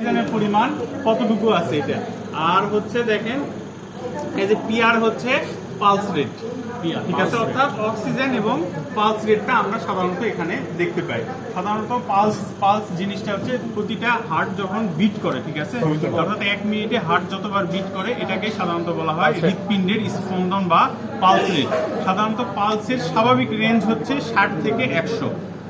অক্সিজেনের পরিমাণ কতটুকু আছে এটা? আর হচ্ছে দেখেন এই যে পিআর হচ্ছে পালস রেট ঠিক আছে? অর্থাৎ অক্সিজেন এবং পালস রেটটা আমরা সাধারণত এখানে দেখতে পাই। সাধারণত পালস পালস জিনিসটা হচ্ছে প্রতিটা হার্ট যখন বিট করে ঠিক আছে? অর্থাৎ এক মিনিটে হার্ট যতবার বিট করে এটাকে সাধারণত বলা হয় হৃৎপিণ্ডের স্পন্দন বা পালস রেট সাধারণত পালসের স্বাভাবিক রেঞ্জ হচ্ছে ষাট থেকে একশো।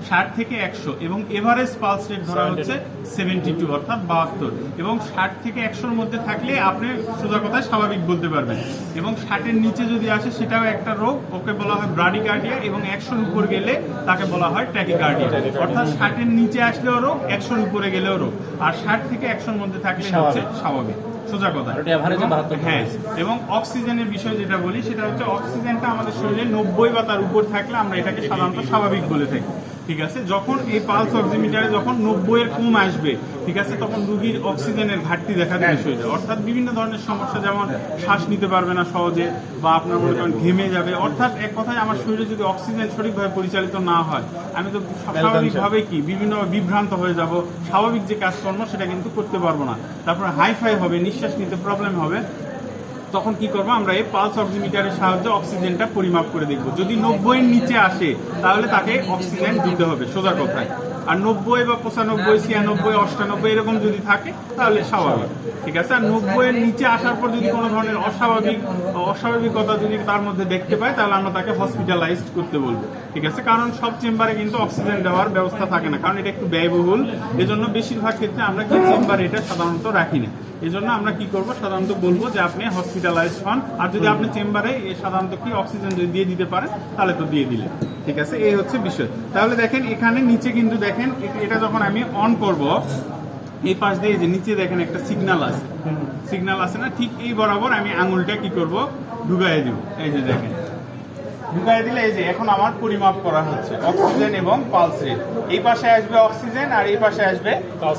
ষাট থেকে একশো এবং এভারেজ পালস রেট ধরা হচ্ছে সেভেন্টি টু অর্থাৎ বাহাত্তর। এবং ষাট থেকে একশোর মধ্যে থাকলে আপনি সোজা কথায় স্বাভাবিক বলতে পারবেন। এবং ষাটের নিচে যদি আসে সেটাও একটা রোগ। ওকে বলা হয় ব্রাডিকার্ডিয়া এবং একশোর উপর গেলে তাকে বলা হয় ট্যাকিকার্ডিয়া অর্থাৎ ষাটের নিচে আসলেও রোগ একশোর উপরে গেলেও রোগ। আর ষাট থেকে একশোর মধ্যে থাকলে হচ্ছে স্বাভাবিক। সোজা কথা ওটা average এ এবং- 72 হ্যাঁ এবং অক্সিজেনের বিষয় যেটা বলি সেটা হচ্ছে অক্সিজেনটা আমাদের শরীরে নব্বই বা তার উপর থাকলে আমরা এটাকে সাধারণত স্বাভাবিক বলে থাকি। ঠিক আছে? যখন এই পালস অক্সিমিটারে যখন নব্বই এর কম আসবে ঠিক আছে তখন রুগীর অক্সিজেনের ঘাটতি দেখা দেবে শরীরে। অর্থাৎ বিভিন্ন ধরনের সমস্যা যেমন শ্বাস নিতে পারবে না সহজে বা আপনার মনে করেন ঘেমে যাবে। অর্থাৎ এক কথায় আমার শরীরে যদি অক্সিজেন সঠিকভাবে পরিচালিত না হয় আমি তো স্বাভাবিকভাবে কি বিভিন্ন বিভ্রান্ত হয়ে যাব। স্বাভাবিক যে কাজকর্ম সেটা কিন্তু করতে পারব না। তারপর হাইফাই হবে নিঃশ্বাস নিতে প্রবলেম হবে। তখন কি করব? আমরা এই পালস অক্সিমিটারের সাহায্যে অক্সিজেনটা পরিমাপ করে দেখব। যদি নব্বইয়ের নিচে আসে, তাহলে তাকে অক্সিজেন দিতে হবে সোজা কথায়। আর নব্বই বা পঁচানব্বই, ছিয়ানব্বই, অষ্টানব্বই এরকম যদি থাকে, তাহলে স্বাভাবিক। ঠিক আছে? আর নব্বইয়ের নিচে আসার পর যদি কোনো ধরনের অস্বাভাবিক, অস্বাভাবিকতা যদি তার মধ্যে দেখতে পাই তাহলে আমরা তাকে হসপিটালাইজড করতে বলব। ঠিক আছে? কারণ সব চেম্বারে কিন্তু অক্সিজেন দেওয়ার ব্যবস্থা থাকে না। কারণ এটা একটু ব্যয়বহুল। এজন্য বেশিরভাগ ক্ষেত্রে আমরা কি চেম্বারে এটা সাধারণত রাখি না। এই জন্য আমরা কি করব? সাধারণত বলব যে আপনি হসপিটালাইজ হন। আর যদি আপনি চেম্বারে এ সাধারণত কি অক্সিজেন যদি দিয়ে দিতে পারেন তাহলে তো দিয়ে দিলে ঠিক আছে? এই হচ্ছে বিষয়। তাহলে দেখেন এখানে নিচে কিন্তু দেখেন এটা যখন আমি অন করব এই পাশ দিয়ে যে নিচে দেখেন একটা সিগন্যাল আছে। সিগনাল আছে না? ঠিক এই বরাবর আমি আঙুলটা কি করব? ঢুকাই দিব। এই যে দেখেন। ঢুকাই দিলে এই যে এখন আমার পরিমাপ করা হচ্ছে অক্সিজেন এবং পালস রেট এই পাশে আসবে অক্সিজেন আর এই পাশে আসবে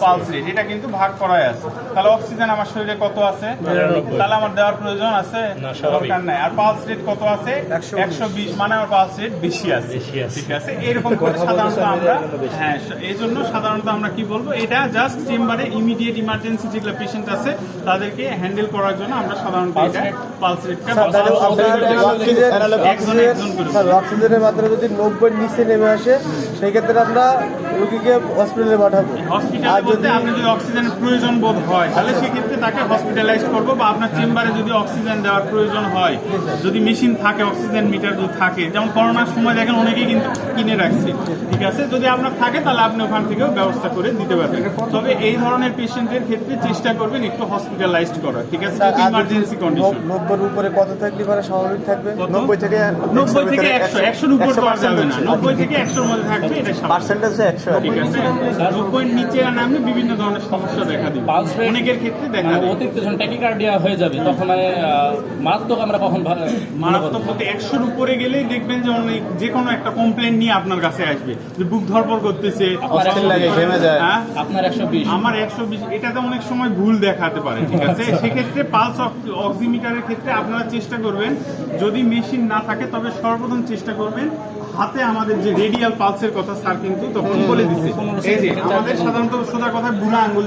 পালস রেট এটা কিন্তু ভাগ করাই আছে। তাহলে অক্সিজেন আমার শরীরে কত আছে? তাহলে আমার দেওয়ার প্রয়োজন আছে? দরকার নাই। আর পালস রেট কত আছে? একশো বিশ। মানে আমার পালস রেট বেশি আছে। ঠিক আছে? এরকম করে সাধারণত আমরা হ্যাঁ এই জন্য সাধারণত আমরা কি বলব? এটা জাস্ট চেম্বারে ইমিডিয়েট ইমার্জেন্সি যেগুলো পেশেন্ট আছে তাদেরকে হ্যান্ডেল করার জন্য আমরা সাধারণত এটা পালস রেটটা একজন অক্সিজেনের মাত্রা যদি নব্বই নিচে নেমে আসে সেই ক্ষেত্রে আমরা রুগীকে হসপিটালে পাঠাবো। আর যদি আপনি যদি অক্সিজেনের প্রয়োজন বোধ হয় তাহলে সেক্ষেত্রে তাকে হসপিটালাইজ করব বা আপনার চেম্বারে যদি অক্সিজেন দেওয়ার প্রয়োজন হয় যদি মেশিন থাকে অক্সিজেন মিটার যদি থাকে যেমন করোনার সময় দেখেন অনেকেই কিন্তু কিনে রাখছে ঠিক আছে? যদি আপনার থাকে তাহলে আপনি ওখান থেকেও ব্যবস্থা করে দিতে পারবেন। তবে এই ধরনের পেশেন্টের ক্ষেত্রে চেষ্টা করবেন একটু হসপিটালাইজড করার ঠিক আছে? ইমার্জেন্সি কন্ডিশন নব- নব্বইয়ের উপরে কত থাকলে পরে স্বাভাবিক থাকবে? নব্বই থেকে নব্বই থেকে একশো একশোর উপর তো যাবে না। নব্বই থেকে একশোর মধ্যে থাকবে এটা স্বাভাবিক। একশো। ঠিক আছে। নব্বই নিচে নামলে বিভিন্ন ধরনের সমস্যা দেখা দিবে। অনেকের ক্ষেত্রে দেখা মানে অতিরিক্ত যখন ট্যাকিকার্ডিয়া হয়ে যাবে তখন মানে মারাত্মক আমরা কখন মারাত্মক বলতে একশোর উপরে গেলেই দেখবেন যে অনেক যে কোনো একটা কমপ্লেন নিয়ে আপনার কাছে আসবে। যে বুক ধরপর করতেছে। আপনার অস্থির লাগে, ঘেমে যায়। হ্যাঁ? আপনার একশো বিশ। আমার একশো বিশ এটাতে অনেক সময় ভুল দেখাতে পারে ঠিক আছে? সেক্ষেত্রে পালস অক্সিমিটারের ক্ষেত্রে আপনারা চেষ্টা করবেন যদি মেশিন না থাকে তবে সর্বপ্রথম চেষ্টা করবেন হাতে আমাদের যে রেডিয়াল পালসের কথা স্যার কিন্তু তখন বলে দিচ্ছে এই যে আমাদের সাধারণত সোজা কথা বুড়া আঙ্গুল